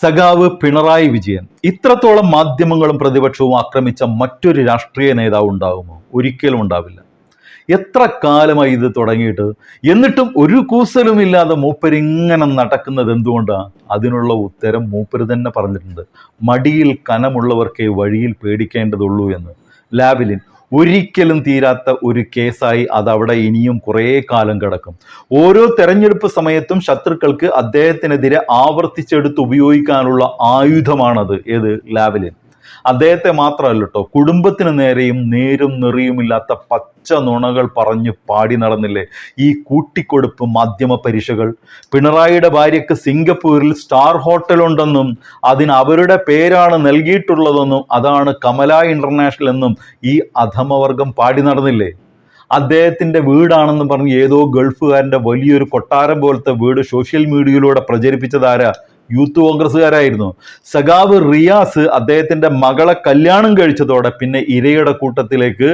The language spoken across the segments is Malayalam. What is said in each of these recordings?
സഖാവ് പിണറായി വിജയൻ. ഇത്രത്തോളം മാധ്യമങ്ങളും പ്രതിപക്ഷവും ആക്രമിച്ച മറ്റൊരു രാഷ്ട്രീയ നേതാവ് ഉണ്ടാകുമോ ഒരിക്കലും ഉണ്ടാവില്ല. എത്ര കാലമായി ഇത് തുടങ്ങിയിട്ട്? എന്നിട്ടും ഒരു കൂസലും ഇല്ലാതെ മൂപ്പരിങ്ങനെ നടക്കുന്നത് എന്തുകൊണ്ടാണ് അതിനുള്ള ഉത്തരം മൂപ്പര് തന്നെ പറഞ്ഞിട്ടുണ്ട്. മടിയിൽ കനമുള്ളവർക്കേ വഴിയിൽ പേടിക്കേണ്ടതുള്ളൂ എന്ന്. ലാബിലിൻ ഒരിക്കലും തീരാത്ത ഒരു കേസായി അതവിടെ ഇനിയും കുറേ കാലം കിടക്കും. ഓരോ തെരഞ്ഞെടുപ്പ് സമയത്തും ശത്രുക്കൾക്ക് അദ്ദേഹത്തിനെതിരെ ആവർത്തിച്ചെടുത്ത് ഉപയോഗിക്കാനുള്ള ആയുധമാണത്. ഏത്? ലാവലിൻ. അദ്ദേഹത്തെ മാത്രമല്ല കേട്ടോ കുടുംബത്തിന് നേരെയും നേരും നെറിയുമില്ലാത്ത പച്ച നുണകൾ പറഞ്ഞ് പാടി നടന്നില്ലേ? ഈ കൂട്ടിക്കൊടുപ്പ് മാധ്യമ പരീക്ഷകൾ. പിണറായിയുടെ ഭാര്യയ്ക്ക് സിംഗപ്പൂരിൽ സ്റ്റാർ ഹോട്ടൽ ഉണ്ടെന്നും അതിന് അവരുടെ പേരാണ് നൽകിയിട്ടുള്ളതെന്നും അതാണ് കമല ഇന്റർനാഷണൽ എന്നും ഈ അധമവർഗം പാടി നടന്നില്ലേ? അദ്ദേഹത്തിന്റെ വീടാണെന്ന് പറഞ്ഞ് ഏതോ ഗൾഫുകാരന്റെ വലിയൊരു കൊട്ടാരം പോലത്തെ വീട് സോഷ്യൽ മീഡിയയിലൂടെ പ്രചരിപ്പിച്ചതാരാ? യൂത്ത് കോൺഗ്രസ്സുകാരായിരുന്നു. സഖാവ് റിയാസ് അദ്ദേഹത്തിന്റെ മകളെ കല്യാണം കഴിച്ചതോടെ പിന്നെ ഇരയുടെ കൂട്ടത്തിലേക്ക്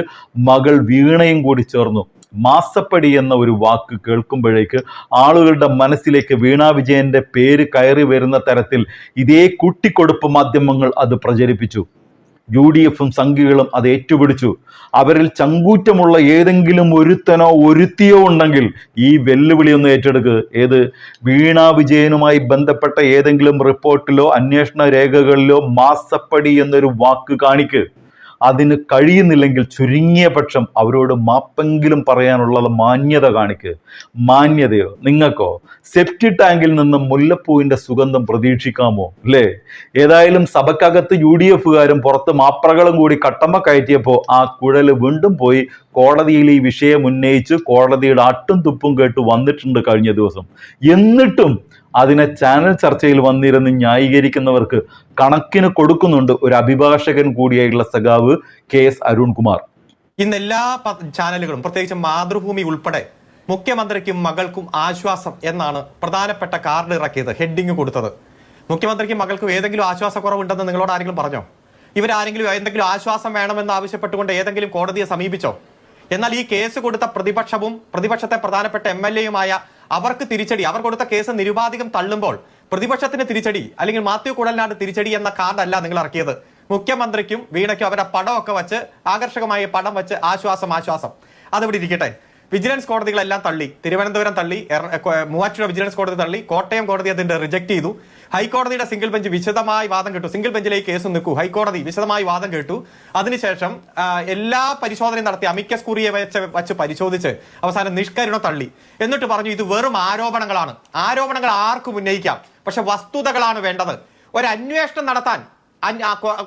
മകൾ വീണയും കൂടി ചേർന്നു. മാസപ്പടി എന്ന ഒരു വാക്ക് കേൾക്കുമ്പോഴേക്ക് ആളുകളുടെ മനസ്സിലേക്ക് വീണാ വിജയന്റെ പേര് കയറി വരുന്ന തരത്തിൽ ഇതേ കുട്ടിക്കൊടുപ്പ് മാധ്യമങ്ങൾ അത് പ്രചരിപ്പിച്ചു. യു ഡി എഫും സംഘികളും അത് ഏറ്റുപിടിച്ചു. അവരിൽ ചങ്കൂറ്റമുള്ള ഏതെങ്കിലും ഒരുത്തനോ ഒരുത്തിയോ ഉണ്ടെങ്കിൽ ഈ വെല്ലുവിളി ഒന്ന് ഏറ്റെടുക്കുക ഏത്? വീണ വിജയനുമായി ബന്ധപ്പെട്ട ഏതെങ്കിലും റിപ്പോർട്ടിലോ അന്വേഷണ രേഖകളിലോ മാസപ്പടി എന്നൊരു വാക്ക് കാണിക്ക്. അതിന് കഴിയുന്നില്ലെങ്കിൽ ചുരുങ്ങിയ പക്ഷം അവരോട് മാപ്പെങ്കിലും പറയാനുള്ള മാന്യത കാണിക്ക്. മാന്യതയോ? നിങ്ങൾക്കോ? സെപ്റ്റി ടാങ്കിൽ നിന്ന് മുല്ലപ്പൂവിന്റെ സുഗന്ധം പ്രതീക്ഷിക്കാമോ? അല്ലേ? ഏതായാലും സഭക്കകത്ത് യു ഡി എഫുകാരും പുറത്ത് മാപ്രകളും കൂടി കട്ടമ്മ കയറ്റിയപ്പോൾ ആ കുഴൽ വീണ്ടും പോയി കോടതിയിൽ ഈ വിഷയം ഉന്നയിച്ച് കോടതിയുടെ ആട്ടും തുപ്പും കേട്ട് വന്നിട്ടുണ്ട് കഴിഞ്ഞ ദിവസം. എന്നിട്ടും അതിനെ ചാനൽ ചർച്ചയിൽ വന്നിരുന്ന് ന്യായീകരിക്കുന്നവർക്ക് കണക്കിന് കൊടുക്കുന്നുണ്ട് ഒരു അഭിഭാഷകൻ കൂടിയായിട്ടുള്ള സഖാവ് കെ എസ് അരുൺകുമാർ. ഇന്ന് എല്ലാ ചാനലുകളും പ്രത്യേകിച്ച് മാതൃഭൂമി ഉൾപ്പെടെ മുഖ്യമന്ത്രിക്കും മകൾക്കും ആശ്വാസം എന്നാണ് പ്രധാനപ്പെട്ട കാർഡ് ഇറക്കിയത് ഹെഡിങ് കൊടുത്തത്. മുഖ്യമന്ത്രിക്കും മകൾക്കും ഏതെങ്കിലും ആശ്വാസക്കുറവുണ്ടെന്ന് നിങ്ങളോട് ആരെങ്കിലും പറഞ്ഞോ? ഇവരാരെങ്കിലും എന്തെങ്കിലും ആശ്വാസം വേണമെന്ന് ആവശ്യപ്പെട്ടുകൊണ്ട് ഏതെങ്കിലും കോടതിയെ സമീപിച്ചോ? എന്നാൽ ഈ കേസ് കൊടുത്ത പ്രതിപക്ഷവും പ്രതിപക്ഷത്തെ പ്രധാനപ്പെട്ട എം എൽ എയുമായ അവർക്ക് തിരിച്ചടി അവർ കൊടുത്ത കേസ് നിരുപാധികം തള്ളുമ്പോൾ പ്രതിപക്ഷത്തിന് തിരിച്ചടി അല്ലെങ്കിൽ മാത്യു കുഴൽനാട് തിരിച്ചടി എന്ന കാർഡല്ല നിങ്ങൾ ഇറക്കിയത്. മുഖ്യമന്ത്രിക്കും വീണയ്ക്കും അവരുടെ പടമൊക്കെ വെച്ച് ആകർഷകമായ പടം വെച്ച് ആശ്വാസം ആശ്വാസം. അതിവിടെ ഇരിക്കട്ടെ. വിജിലൻസ് കോടതികളെല്ലാം തള്ളി. തിരുവനന്തപുരം തള്ളി മൂവാറ്റുപുഴ വിജിലൻസ് കോടതി തള്ളി കോട്ടയം കോടതി അതിന്റെ റിജക്ട് ചെയ്തു. ഹൈക്കോടതിയുടെ സിംഗിൾ ബെഞ്ച് വിശദമായി വാദം കേട്ടു. സിംഗിൾ ബെഞ്ചിലേക്ക് കേസ് നിൽക്കൂ. ഹൈക്കോടതി വിശദമായി വാദം കേട്ടു. അതിനുശേഷം എല്ലാ പരിശോധനയും നടത്തി അമിക്കസ് കുറിയെ വെച്ച് വെച്ച് പരിശോധിച്ച് അവസാനം നിഷ്കരുണ തള്ളി. എന്നിട്ട് പറഞ്ഞു ഇത് വെറും ആരോപണങ്ങളാണ്. ആരോപണങ്ങൾ ആർക്കും ഉന്നയിക്കാം. പക്ഷെ വസ്തുതകളാണ് വേണ്ടത്. ഒരു അന്വേഷണം നടത്താൻ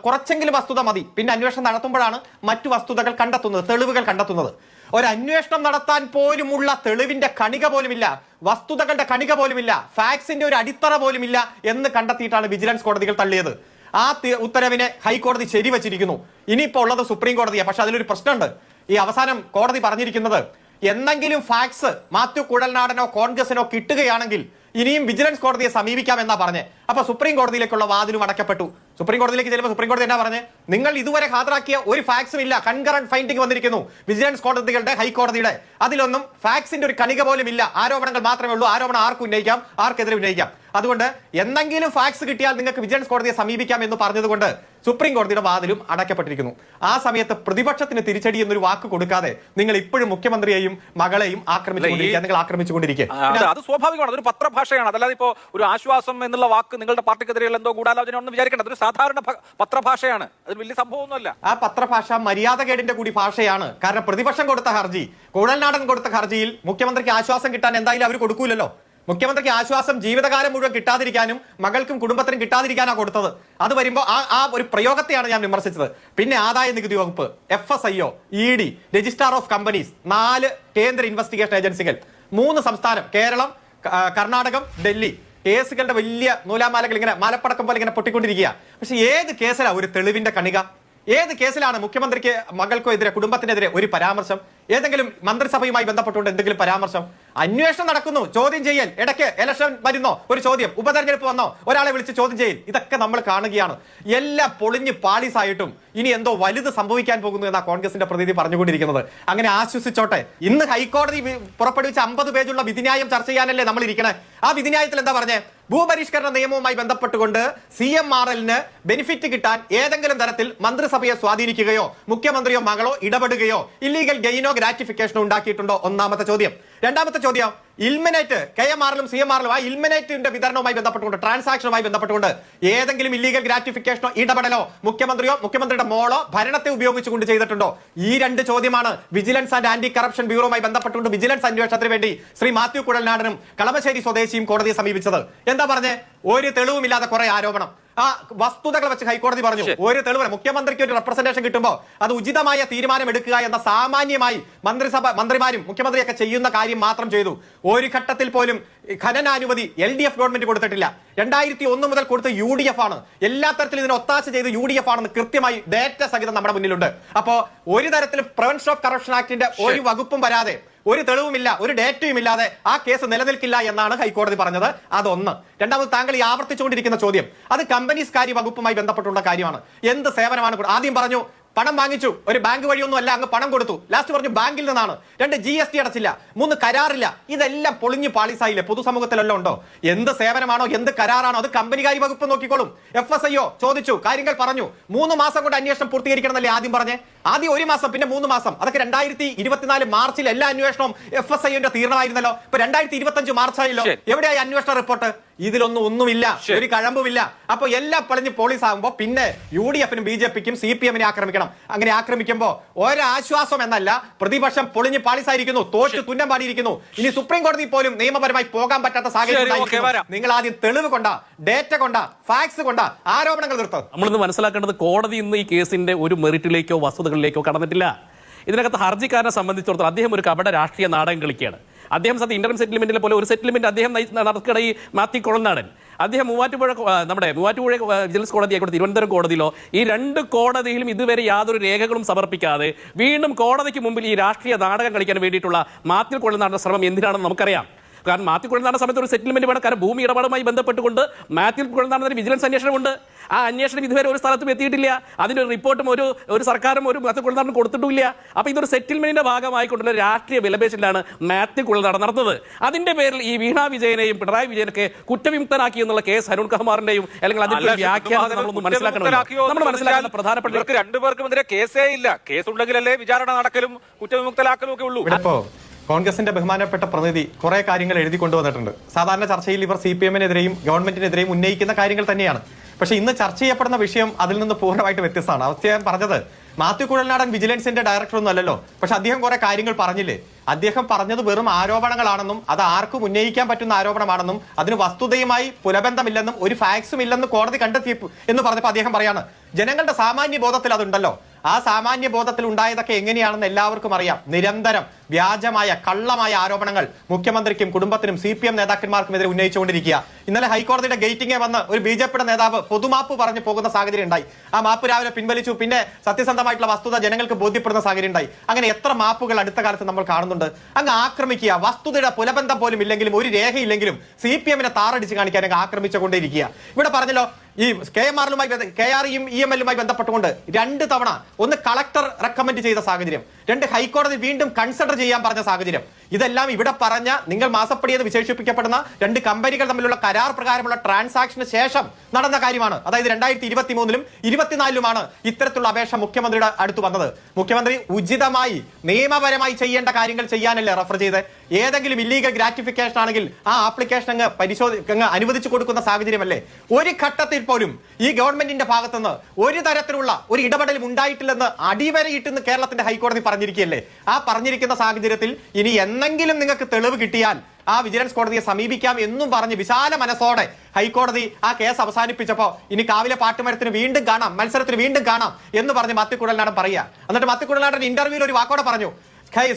കുറച്ചെങ്കിലും വസ്തുത മതി. പിന്നെ അന്വേഷണം നടത്തുമ്പോഴാണ് മറ്റു വസ്തുതകൾ കണ്ടെത്തുന്നത് തെളിവുകൾ കണ്ടെത്തുന്നത്. ഒരു അന്വേഷണം നടത്താൻ പോലുമുള്ള തെളിവിന്റെ കണിക പോലുമില്ല. വസ്തുതകളുടെ കണിക പോലുമില്ല. ഫാക്സിന്റെ ഒരു അടിത്തറ പോലുമില്ല എന്ന് കണ്ടെത്തിയിട്ടാണ് വിജിലൻസ് കോടതികൾ തള്ളിയത്. ആ ഉത്തരവിനെ ഹൈക്കോടതി ശരിവച്ചിരിക്കുന്നു. ഇനിയിപ്പോ ഉള്ളത് സുപ്രീം കോടതിയാണ് പക്ഷെ അതിലൊരു പ്രശ്നമുണ്ട്. ഈ അവസാനം കോടതി പറഞ്ഞിരിക്കുന്നത് എന്തെങ്കിലും ഫാക്സ് മാത്യു കുഴൽനാടനോ കോൺഗ്രസിനോ കിട്ടുകയാണെങ്കിൽ ഇനിയും വിജിലൻസ് കോടതിയെ സമീപിക്കാം എന്നാ പറഞ്ഞേ. അപ്പൊ സുപ്രീം കോടതിയിലേക്കുള്ള വാതിലും അടക്കപ്പെട്ടു സുപ്രീം കോടതിയിലേക്ക് ചെല്ലുമ്പോൾ സുപ്രീം കോടതി എന്നാ പറഞ്ഞത് നിങ്ങൾ ഇതുവരെ ഹാജരാക്കിയ ഒരു ഫാക്സും ഇല്ല. കൺകറന്റ് ഫൈൻഡിംഗ് വന്നിരിക്കുന്നു. വിജിലൻസ് കോടതികളുടെ ഹൈക്കോടതിയുടെ അതിലൊന്നും ഫാക്സിന്റെ ഒരു കണിക പോലും ഇല്ല. ആരോപണങ്ങൾ മാത്രമേ ഉള്ളൂ. ആരോപണം ആർക്കും ഉന്നയിക്കാം ആർക്കെതിരെ ഉന്നയിക്കാം. അതുകൊണ്ട് എന്തെങ്കിലും ഫാക്സ് കിട്ടിയാൽ നിങ്ങൾക്ക് വിജിലൻസ് കോടതിയെ സമീപിക്കാം എന്ന് പറഞ്ഞതുകൊണ്ട് സുപ്രീം കോടതിയുടെ വാതിലും അടയ്ക്കപ്പെട്ടിരിക്കുന്നു. ആ സമയത്ത് പ്രതിപക്ഷത്തിന് തിരിച്ചടി എന്നൊരു വാക്ക് കൊടുക്കാതെ നിങ്ങൾ ഇപ്പോഴും മുഖ്യമന്ത്രിയെയും മകളെയും ആക്രമിച്ചുകൊണ്ടിരിക്കുക. നിങ്ങൾ ആക്രമിച്ചുകൊണ്ടിരിക്കുക. അത് സ്വാഭാവികമാണ്. അതൊരു പത്രഭാഷയാണ്. അതല്ലാതെ ഇപ്പോ ഒരു ആശ്വാസം എന്നുള്ള വാക്ക് നിങ്ങളുടെ പാർട്ടിക്കെതിരെയുള്ള എന്തോ ഗൂഢാലോചന ഒന്നും വിചാരിക്കേണ്ട. അതൊരു സാധാരണ പത്രഭാഷയാണ്. അത് വലിയ സംഭവമൊന്നുമല്ല. ആ പത്രഭാഷ മര്യാദകേടിന്റെ കൂടി ഭാഷയാണ്. കാരണം പ്രതിപക്ഷം കൊടുത്ത ഹർജി കുഴൽനാടൻ കൊടുത്ത ഹർജിയിൽ മുഖ്യമന്ത്രിക്ക് ആശ്വാസം കിട്ടാൻ എന്തായാലും അവർ കൊടുക്കൂലല്ലോ. മുഖ്യമന്ത്രിക്ക് ആശ്വാസം ജീവിതകാലം മുഴുവൻ കിട്ടാതിരിക്കാനും മകൾക്കും കുടുംബത്തിനും കിട്ടാതിരിക്കാനാണ് കൊടുത്തത്. അത് വരുമ്പോൾ ആ ആ ഒരു പ്രയോഗത്തെയാണ് ഞാൻ വിമർശിച്ചത്. പിന്നെ ആദായ നികുതി വകുപ്പ് F S I O E D registrar of companies നാല് കേന്ദ്ര ഇൻവെസ്റ്റിഗേഷൻ ഏജൻസികൾ മൂന്ന് സംസ്ഥാനം കേരളം കർണാടകം ഡൽഹി. കേസുകളുടെ വലിയ നൂലാമാലകൾ ഇങ്ങനെ മാലപ്പടക്കം പോലെ ഇങ്ങനെ പൊട്ടിക്കൊണ്ടിരിക്കുക. പക്ഷെ ഏത് കേസിലാണ് ഒരു തെളിവിന്റെ കണിക? ഏത് കേസിലാണ് മുഖ്യമന്ത്രിക്ക് മകൾക്കോ എതിരെ കുടുംബത്തിനെതിരെ ഒരു പരാമർശം? ഏതെങ്കിലും മന്ത്രിസഭയുമായി ബന്ധപ്പെട്ടുകൊണ്ട് എന്തെങ്കിലും പരാമർശം? അന്വേഷണം നടക്കുന്നു. ചോദ്യം ചെയ്യൽ. ഇടയ്ക്ക് ഇലക്ഷൻ വരുന്നോ? ഒരു ചോദ്യം. ഉപതെരഞ്ഞെടുപ്പ് വന്നോ? ഒരാളെ വിളിച്ച് ചോദ്യം ചെയ്യൽ. ഇതൊക്കെ നമ്മൾ കാണുകയാണ്. എല്ലാം പൊളിഞ്ഞ് പാളീസായിട്ടും ഇനി എന്തോ വലുത് സംഭവിക്കാൻ പോകുന്നു എന്നാ കോൺഗ്രസിന്റെ പ്രതിനിധി പറഞ്ഞുകൊണ്ടിരിക്കുന്നത്. അങ്ങനെ ആശ്വസിച്ചോട്ടെ. ഇന്ന് ഹൈക്കോടതി പുറപ്പെടുവിച്ച അമ്പത് പേജുള്ള വിധിന്യായം ചർച്ച ചെയ്യാനല്ലേ നമ്മൾ ഇരിക്കണേ ആ വിധിന്യായത്തിൽ എന്താ പറഞ്ഞേ? ഭൂപരിഷ്കരണ നിയമവുമായി ബന്ധപ്പെട്ടുകൊണ്ട് സി എം ആർ എല്ലിന് ബെനിഫിറ്റ് കിട്ടാൻ ഏതെങ്കിലും തരത്തിൽ മന്ത്രിസഭയെ സ്വാധീനിക്കുകയോ മുഖ്യമന്ത്രിയോ മകളോ ഇടപെടുകയോ ഇല്ലീഗൽ ഗെയിനോ ഗ്രാറ്റിഫിക്കേഷനോ ഉണ്ടാക്കിയിട്ടുണ്ടോ? ഒന്നാമത്തെ ചോദ്യം. രണ്ടാമത്തെ ചോദ്യം. ഇൽമിനേറ്റ് കെ എം ആറിലും സി എം ആറിലും ആ ഇൽമിനേറ്റിന്റെ വിതരണവുമായി ബന്ധപ്പെട്ടുകൊണ്ട് ട്രാൻസാക്ഷനുമായി ബന്ധപ്പെട്ടുകൊണ്ട് ഏതെങ്കിലും ഇല്ലീഗൽ ഗ്രാറ്റിഫിക്കേഷനോ ഇടപെടലോ മുഖ്യമന്ത്രിയോ മുഖ്യമന്ത്രിയുടെ മോളോ ഭരണത്തെ ഉപയോഗിച്ചുകൊണ്ട് ചെയ്തിട്ടുണ്ടോ? ഈ രണ്ട് ചോദ്യമാണ് വിജിലൻസ് ആൻഡ് ആന്റി കറപ്ഷൻ ബ്യൂറോമായി ബന്ധപ്പെട്ടുകൊണ്ട് വിജിലൻസ് അന്വേഷണത്തിന് വേണ്ടി ശ്രീ മാത്യു കുഴൽനാടനും കളമശ്ശേരി സ്വദേശിയും കോടതിയെ സമീപിച്ചത്. എന്താ പറഞ്ഞേ? ഒരു തെളിവുമില്ലാതെ കുറെ ആരോപണം. ആ വസ്തുതകൾ വെച്ച് ഹൈക്കോടതി പറഞ്ഞു. ഒരു തെളിവ് മുഖ്യമന്ത്രിക്ക് ഒരു റെപ്രസെന്റേഷൻ കിട്ടുമ്പോൾ അത് ഉചിതമായ തീരുമാനം എടുക്കുക എന്ന സാമാന്യമായി മന്ത്രിസഭ മന്ത്രിമാരും മുഖ്യമന്ത്രിയൊക്കെ ചെയ്യുന്ന കാര്യം മാത്രം ചെയ്തു. ഒരു ഘട്ടത്തിൽ പോലും ഖനനാനുമതി എൽ ഡി എഫ് ഗവൺമെന്റ് കൊടുത്തിട്ടില്ല. രണ്ടായിരത്തി ഒന്ന് മുതൽ കൊടുത്ത യു ഡി എഫ് ആണ്. എല്ലാ തരത്തിലും ഇതിനെ ഒത്താശ ചെയ്ത് യു ഡി എഫ് ആണെന്ന് കൃത്യമായി ഡേറ്റ സഹിതം നമ്മുടെ മുന്നിലുണ്ട്. അപ്പോ ഒരു തരത്തിലും പ്രിവെൻഷൻ ഓഫ് കറപ്ഷൻ ആക്ടിന്റെ ഒരു വകുപ്പും വരാതെ ഒരു തെളിവുമില്ല ഒരു ഡേറ്റയും ഇല്ലാതെ ആ കേസ് നിലനിൽക്കില്ല എന്നാണ് ഹൈക്കോടതി പറഞ്ഞത്. അതൊന്ന്. രണ്ടാമത് താങ്കൾ ഈ ആവർത്തിച്ചുകൊണ്ടിരിക്കുന്ന ചോദ്യം. അത് കമ്പനീസ് കാര്യ വകുപ്പുമായി ബന്ധപ്പെട്ടുള്ള കാര്യമാണ്. എന്ത് സേവനമാണ് ആദ്യം പറഞ്ഞു പണം വാങ്ങിച്ചു. ഒരു ബാങ്ക് വഴിയൊന്നും അല്ല അങ്ങ് പണം കൊടുത്തു. ലാസ്റ്റ് പറഞ്ഞു ബാങ്കിൽ നിന്നാണ്. രണ്ട് ജി എസ് ടി അടച്ചില്ല. മൂന്ന് കരാറില്ല. ഇതെല്ലാം പൊളിഞ്ഞു പാളിസായില്ലേ? പൊതുസമൂഹത്തിലെല്ലാം ഉണ്ടോ? എന്ത് സേവനമാണോ എന്ത് കരാറാണോ അത് കമ്പനികാരി വകുപ്പ് നോക്കിക്കോളും. എഫ് എസ് ഐഒ ചോദിച്ചു കാര്യങ്ങൾ പറഞ്ഞു. മൂന്ന് മാസം കൊണ്ട് അന്വേഷണം പൂർത്തീകരിക്കണം എന്നല്ലേ ആദ്യം പറഞ്ഞേ? ആദ്യം ഒരു മാസം പിന്നെ മൂന്ന് മാസം. അതൊക്കെ രണ്ടായിരത്തി ഇരുപത്തിനാല് മാർച്ചിൽ എല്ലാ അന്വേഷണവും എഫ് എസ് ഐന്റെ തീർണമായിരുന്നല്ലോ. ഇപ്പൊ രണ്ടായിരത്തി ഇരുപത്തി അഞ്ച് മാർച്ച് ആയല്ലോ എവിടെയായി അന്വേഷണ റിപ്പോർട്ട്? ഇതിലൊന്നും ഒന്നുമില്ല ഒരു കഴമ്പുമില്ല. അപ്പൊ എല്ലാം പളിഞ്ഞ് പോളീസ് ആകുമ്പോ പിന്നെ യു ഡി എഫിനും ബി ജെ പിക്കും സി പി എമ്മിനെ ആക്രമിക്കണം. അങ്ങനെ ആക്രമിക്കുമ്പോ ഒരാശ്വാസം എന്നല്ല പ്രതിപക്ഷം പൊളിഞ്ഞ് പാളിസായിരിക്കുന്നു തോറ്റ് തുന്നം പാടിയിരിക്കുന്നു. ഇനി സുപ്രീം കോടതി പോലും നിയമപരമായി പോകാൻ പറ്റാത്ത സാഹചര്യം. നിങ്ങൾ ആദ്യം തെളിവ് കൊണ്ട ഡേറ്റ കൊണ്ട ഫാക്സ് കൊണ്ട ആരോപണങ്ങൾ നിർത്തും. നമ്മളിന്ന് മനസ്സിലാക്കേണ്ടത് കോടതി ഇന്ന് ഈ കേസിന്റെ ഒരു മെറിറ്റിലേക്കോ വസ്തുതകളിലേക്കോ കടന്നിട്ടില്ല. ഇതിനകത്ത് ഹർജിക്കാരനെ സംബന്ധിച്ചിടത്തോളം അദ്ദേഹം ഒരു കപട രാഷ്ട്രീയ നാടകം കളിക്കുകയാണ്. അദ്ദേഹം സത്യം ഇന്റർ സെറ്റിൽമെന്റിലെ പോലെ ഒരു സെറ്റിൽമെന്റ് അദ്ദേഹം നടക്കണ ഈ മാത്യു അദ്ദേഹം മൂവാറ്റുപുഴ നമ്മുടെ മൂവാറ്റുപുഴ വിജിലൻസ് കോടതി ആയിക്കോട്ടെ തിരുവനന്തപുരം കോടതിയിലോ ഈ രണ്ട് കോടതിയിലും ഇതുവരെ യാതൊരു രേഖകളും സമർപ്പിക്കാതെ വീണ്ടും കോടതിക്ക് മുമ്പിൽ ഈ രാഷ്ട്രീയ നാടകം കളിക്കാൻ വേണ്ടിയിട്ടുള്ള മാത്യു കുളനാടന്റെ ശ്രമം എന്തിനാണെന്ന് നമുക്കറിയാം. കാരണം മാത്യു കുഴൽനാടൻ സമയത്ത് ഒരു സെറ്റിൽമെന്റ് വേണം. കാരണം ഭൂമി ഇടപാടുമായി ബന്ധപ്പെട്ടുകൊണ്ട് മാത്യു കുഴൽനാടൻ വിജിലൻസ് അന്വേഷണമുണ്ട്. ആ അന്വേഷണം ഇതുവരെ ഒരു സ്ഥലത്തും എത്തിയിട്ടില്ല. അതിന്റെ ഒരു റിപ്പോർട്ടും ഒരു ഒരു സർക്കാരും ഒരു മാത്യു കുഴൽനാടൻ കൊടുത്തിട്ടില്ല അപ്പോൾ ഇതൊരു സെറ്റിൽമെന്റിന്റെ ഭാഗമായിക്കൊണ്ടുള്ള രാഷ്ട്രീയ വിലപേശലാണ് മാത്യു കുഴൽനാടൻ നടന്നത്. അതിന്റെ പേരിൽ ഈ വീണ വിജയനെയും പിണറായി വിജയനൊക്കെ കുറ്റവിമുക്തനാക്കി എന്നുള്ള കേസ് അരുൺ കുമാറിന്റെയും അല്ലെങ്കിൽ അതിന്റെ വ്യാഖ്യാനം നമ്മളൊന്ന് മനസ്സിലാക്കണം നമ്മൾ മനസ്സിലാക്കുന്ന പ്രധാനപ്പെട്ട ഇവർക്ക് രണ്ടുപേർക്കും എതിരെ കേസേ ഇല്ല. കേസ് ഉണ്ടെങ്കിലല്ലേ വിചാരണ നടക്കലും കുറ്റവിമുക്തലാക്കലും ഒക്കെ ഉള്ളൂ. കോൺഗ്രസിന്റെ ബഹുമാനപ്പെട്ട പ്രതിനിധി കുറെ കാര്യങ്ങൾ എഴുതി കൊണ്ടുവന്നിട്ടുണ്ട്. സാധാരണ ചർച്ചയിൽ ഇവർ സി പി എമ്മിനെതിരെയും ഗവൺമെന്റിനെതിരെയും ഉന്നയിക്കുന്ന കാര്യങ്ങൾ തന്നെയാണ്. പക്ഷേ ഇന്ന് ചർച്ച ചെയ്യപ്പെടുന്ന വിഷയം അതിൽ നിന്ന് പൂർണമായിട്ട് വ്യത്യസ്തമാണ്. അവസ്ഥ ഞാൻ പറഞ്ഞത് മാത്യു കുഴൽനാടൻ വിജിലൻസിന്റെ ഡയറക്ടർ ഒന്നും അല്ലല്ലോ. പക്ഷെ അദ്ദേഹം കുറെ കാര്യങ്ങൾ പറഞ്ഞില്ലേ? അദ്ദേഹം പറഞ്ഞത് വെറും ആരോപണങ്ങളാണെന്നും അത് ആർക്കും ഉന്നയിക്കാൻ പറ്റുന്ന ആരോപണമാണെന്നും അതിന് വസ്തുതയുമായി പുലബന്ധമില്ലെന്നും ഒരു ഫാക്സും ഇല്ലെന്നും കോടതി കണ്ടെത്തി എന്ന് പറഞ്ഞപ്പോൾ അദ്ദേഹം പറയാണ് ജനങ്ങളുടെ സാമാന്യ ബോധത്തിൽ അതുണ്ടല്ലോ. ആ സാമാന്യ ബോധത്തിൽ ഉണ്ടായതൊക്കെ എങ്ങനെയാണെന്ന് എല്ലാവർക്കും അറിയാം. നിരന്തരം വ്യാജമായ കള്ളമായ ആരോപണങ്ങൾ മുഖ്യമന്ത്രിക്കും കുടുംബത്തിനും സി പി എം നേതാക്കന്മാർക്കും എതിരെ ഉന്നയിച്ചുകൊണ്ടിരിക്കുക. ഇന്നലെ ഹൈക്കോടതിയുടെ ഗേറ്റിംഗെ വന്ന് ഒരു ബി ജെ പിയുടെ നേതാവ് പൊതുമാപ്പ് പറഞ്ഞു പോകുന്ന സാഹചര്യം ഉണ്ടായി. ആ മാപ്പ് രാവിലെ പിൻവലിച്ചു. പിന്നെ സത്യസന്ധമായിട്ടുള്ള വസ്തുത ജനങ്ങൾക്ക് ബോധ്യപ്പെടുന്ന സാഹചര്യം ഉണ്ടായി. അങ്ങനെ എത്ര മാപ്പുകൾ അടുത്ത കാലത്ത് നമ്മൾ കാണുന്നുണ്ട്? അങ്ങ് ആക്രമിക്കുക. വസ്തുതയുടെ പുലബന്ധം പോലും ഇല്ലെങ്കിലും ഒരു രേഖയില്ലെങ്കിലും സി പി എമ്മിനെ താറടിച്ച് കാണിക്കാൻ അങ്ങ് ആക്രമിച്ചുകൊണ്ടേയിരിക്കുക. ഇവിടെ പറഞ്ഞല്ലോ ഈ കെ എം ആറിലുമായി കെ ആർ ഇയും ഇ എം എല്ലുമായി ബന്ധപ്പെട്ടുകൊണ്ട് രണ്ട് തവണ ഒന്ന് കളക്ടർ റെക്കമെൻഡ് ചെയ്ത സാഹചര്യം. രണ്ട് ഹൈക്കോടതി വീണ്ടും കൺസിഡർ ചെയ്യാൻ പറഞ്ഞ സാഹചര്യം. ഇതെല്ലാം ഇവിടെ പറഞ്ഞ നിങ്ങൾ മാസപ്പടി എന്ന് വിശേഷിപ്പിക്കപ്പെടുന്ന രണ്ട് കമ്പനികൾ തമ്മിലുള്ള കരാർ പ്രകാരമുള്ള ട്രാൻസാക്ഷന് ശേഷം നടന്ന കാര്യമാണ്. അതായത് രണ്ടായിരത്തി ഇരുപത്തി മൂന്നിലും ഇരുപത്തിനാലിലുമാണ് ഇത്തരത്തിലുള്ള അപേക്ഷ മുഖ്യമന്ത്രിയുടെ അടുത്ത് വന്നത്. മുഖ്യമന്ത്രി ഉചിതമായി നിയമപരമായി ചെയ്യേണ്ട കാര്യങ്ങൾ ചെയ്യാനല്ലേ റെഫർ ചെയ്ത്? ഏതെങ്കിലും ഇല്ലീഗൽ ഗ്രാറ്റിഫിക്കേഷൻ ആണെങ്കിൽ ആ ആപ്ലിക്കേഷൻ അങ്ങ് പരിശോധി അങ്ങ് അനുവദിച്ചു കൊടുക്കുന്ന സാഹചര്യമല്ലേ? ഒരു ഘട്ടത്തിൽ പോലും ഈ ഗവൺമെന്റിന്റെ ഭാഗത്തുനിന്ന് ഒരു തരത്തിലുള്ള ഒരു ഇടപെടലും ഉണ്ടായിട്ടില്ലെന്ന് അടിവരയിട്ടെന്ന് കേരളത്തിന്റെ ഹൈക്കോടതി പറഞ്ഞിരിക്കുകയല്ലേ? ആ പറഞ്ഞിരിക്കുന്ന സാഹചര്യത്തിൽ ഇനി എന്നെങ്കിലും നിങ്ങൾക്ക് തെളിവ് കിട്ടിയാൽ ആ വിജിലൻസ് കോടതിയെ സമീപിക്കാം എന്നും പറഞ്ഞ് വിശാല മനസ്സോടെ ഹൈക്കോടതി ആ കേസ് അവസാനിപ്പിച്ചപ്പോൾ ഇനി കാവിലെ പാട്ടുമരത്തിന് വീണ്ടും കാണാം മത്സരത്തിന് വീണ്ടും കാണാം എന്ന് പറഞ്ഞ് മത്തിക്കുടലാടൻ പറയുക. എന്നിട്ട് മത്തിക്കുടലാടൻ ഇന്റർവ്യൂവിൽ ഒരു വാക്കോടെ പറഞ്ഞു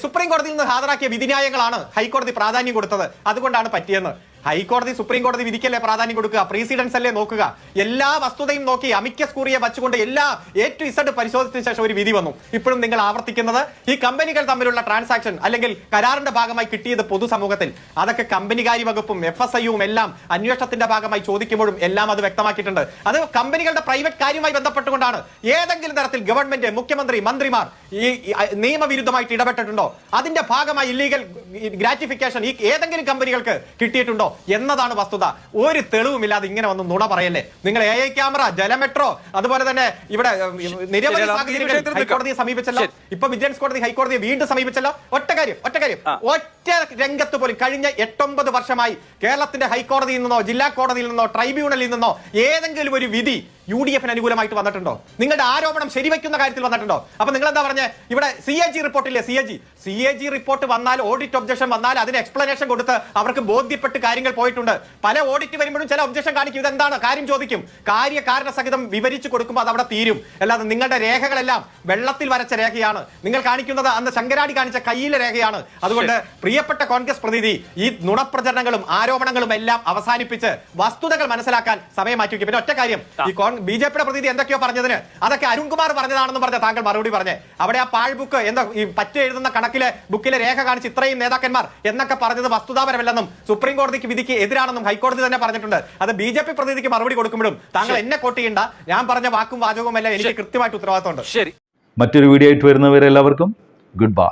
സുപ്രീം കോടതിയിൽ നിന്ന് ഹാജരാക്കിയ വിധിന്യായങ്ങളാണ് ഹൈക്കോടതി പ്രാധാന്യം കൊടുത്തത്. അതുകൊണ്ടാണ് പറ്റിയെന്ന്. ഹൈക്കോടതി സുപ്രീം കോടതി വിധിക്കല്ലേ പ്രാധാന്യം കൊടുക്കുക? പ്രീസിഡൻസ് അല്ലേ നോക്കുക? എല്ലാ വസ്തുതയും നോക്കി അമിക്കസ് കൂറിയെ വച്ചുകൊണ്ട് എല്ലാ എ ടു ഇസഡ് പരിശോധിച്ചതിന് ശേഷം ഒരു വിധി വന്നു. ഇപ്പോഴും നിങ്ങൾ ആവർത്തിക്കുന്നത് ഈ കമ്പനികൾ തമ്മിലുള്ള ട്രാൻസാക്ഷൻ അല്ലെങ്കിൽ കരാറിന്റെ ഭാഗമായി കിട്ടിയത് പൊതുസമൂഹത്തിൽ. അതൊക്കെ കമ്പനികാരി വകുപ്പും എഫ് എസ് ഐയും എല്ലാം അന്വേഷണത്തിന്റെ ഭാഗമായി ചോദിക്കുമ്പോഴും എല്ലാം അത് വ്യക്തമാക്കിയിട്ടുണ്ട്. അത് കമ്പനികളുടെ പ്രൈവറ്റ് കാര്യമായി ബന്ധപ്പെട്ടുകൊണ്ടാണ്. ഏതെങ്കിലും തരത്തിൽ ഗവൺമെന്റ് മുഖ്യമന്ത്രി മന്ത്രിമാർ ഈ നിയമവിരുദ്ധമായിട്ട് ഇടപെട്ടിട്ടുണ്ടോ? അതിന്റെ ഭാഗമായി ഇല്ലീഗൽ ഗ്രാറ്റിഫിക്കേഷൻ ഈ ഏതെങ്കിലും കമ്പനികൾക്ക് കിട്ടിയിട്ടുണ്ടോ എന്നതാണ് വസ്തുത. ഒരു തെളിവുമില്ലാതെ ഇങ്ങനെ വന്ന് നുണ പറയല്ലേ? നിങ്ങൾ എ ഐ ക്യാമറ ജലമെട്രോ അതുപോലെ തന്നെ ഇവിടെ നിരവധി സാഹചര്യങ്ങളിൽ ഹൈക്കോടതിയെ സമീപിച്ചല്ലോ. ഇപ്പൊ വിജിലൻസ് കോടതി ഹൈക്കോടതിയെ വീണ്ടും സമീപിച്ചല്ലോ. ഒറ്റ കാര്യം ഒറ്റ കാര്യം. ഒറ്റ രംഗത്ത് പോലും കഴിഞ്ഞ എട്ടൊമ്പത് വർഷമായി കേരളത്തിന്റെ ഹൈക്കോടതിയിൽ നിന്നോ ജില്ലാ കോടതിയിൽ നിന്നോ ട്രൈബ്യൂണലിൽ നിന്നോ ഏതെങ്കിലും ഒരു വിധി യു ഡി എഫിന് അനുകൂലമായിട്ട് വന്നിട്ടുണ്ടോ? നിങ്ങളുടെ ആരോപണം ശരിവെക്കുന്ന കാര്യത്തിൽ വന്നിട്ടുണ്ടോ? അപ്പൊ നിങ്ങൾ എന്താ പറഞ്ഞ? ഇവിടെ C A G റിപ്പോർട്ടില്ലേ? C A G. C A G report വന്നാൽ ഓഡിറ്റ് ഒബ്ജക്ഷൻ വന്നാൽ അതിന് എക്സ്പ്ലനേഷൻ കൊടുത്ത് അവർക്ക് ബോധ്യപ്പെട്ട് കാര്യങ്ങൾ പോയിട്ടുണ്ട്. പല ഓഡിറ്റ് വരുമ്പോഴും ചില ഒബ്ജക്ഷൻ കാണിക്കും. ഇതെന്താണ്? കാര്യം ചോദിക്കും. കാര്യ കാരണ സഹിതം വിവരിച്ചു കൊടുക്കുമ്പോൾ അത് അവിടെ തീരും. അല്ലാതെ നിങ്ങളുടെ രേഖകളെല്ലാം വെള്ളത്തിൽ വരച്ച രേഖയാണ്. നിങ്ങൾ കാണിക്കുന്നത് അന്ന് ശങ്കരാടി കാണിച്ച കയ്യിലെ രേഖയാണ്. അതുകൊണ്ട് പ്രിയപ്പെട്ട കോൺഗ്രസ് പ്രതിനിധി ഈ നുണപ്രചരണങ്ങളും ആരോപണങ്ങളും എല്ലാം അവസാനിപ്പിച്ച് വസ്തുതകൾ മനസ്സിലാക്കാൻ സമയം മാറ്റി വയ്ക്കും. പിന്നെ ഒറ്റ കാര്യം. ഈ ബി ജെ പിയുടെ പ്രതിനിധി എന്തൊക്കെയോ പറഞ്ഞതിന്. അതൊക്കെ അരുൺകുമാർ പറഞ്ഞതാണെന്ന് പറഞ്ഞ താങ്കൾ മറുപടി പറഞ്ഞേ. അവിടെ ആ പാഴ്ബുക്ക് എന്താ ഈ പറ്റ എഴുതുന്ന കണക്കിലെ ബുക്കിലെ ബുക്കിലെ രേഖ കാണിച്ച് ഇത്രയും നേതാക്കന്മാർ എന്നൊക്കെ പറഞ്ഞത് വസ്തുതാപരമല്ലെന്നും സുപ്രീം കോടതിക്ക് വിധിക്ക് എതിരാണെന്നും ഹൈക്കോടതി തന്നെ പറഞ്ഞിട്ടുണ്ട്. അത് ബി ജെ പി പ്രതിനിധിക്ക് മറുപടി കൊടുക്കുമ്പോഴും താങ്കൾ എന്നെ കോട്ട് ചെയ്യണ്ട. ഞാൻ പറഞ്ഞ വാക്കും വാചകവും എല്ലാം എനിക്ക് കൃത്യമായിട്ട് ഉത്തരവാദിത്തമുണ്ട്. ശരി. മറ്റൊരു വീഡിയോ ആയിട്ട് വരുന്നവരെല്ലാവർക്കും ഗുഡ് ബൈ.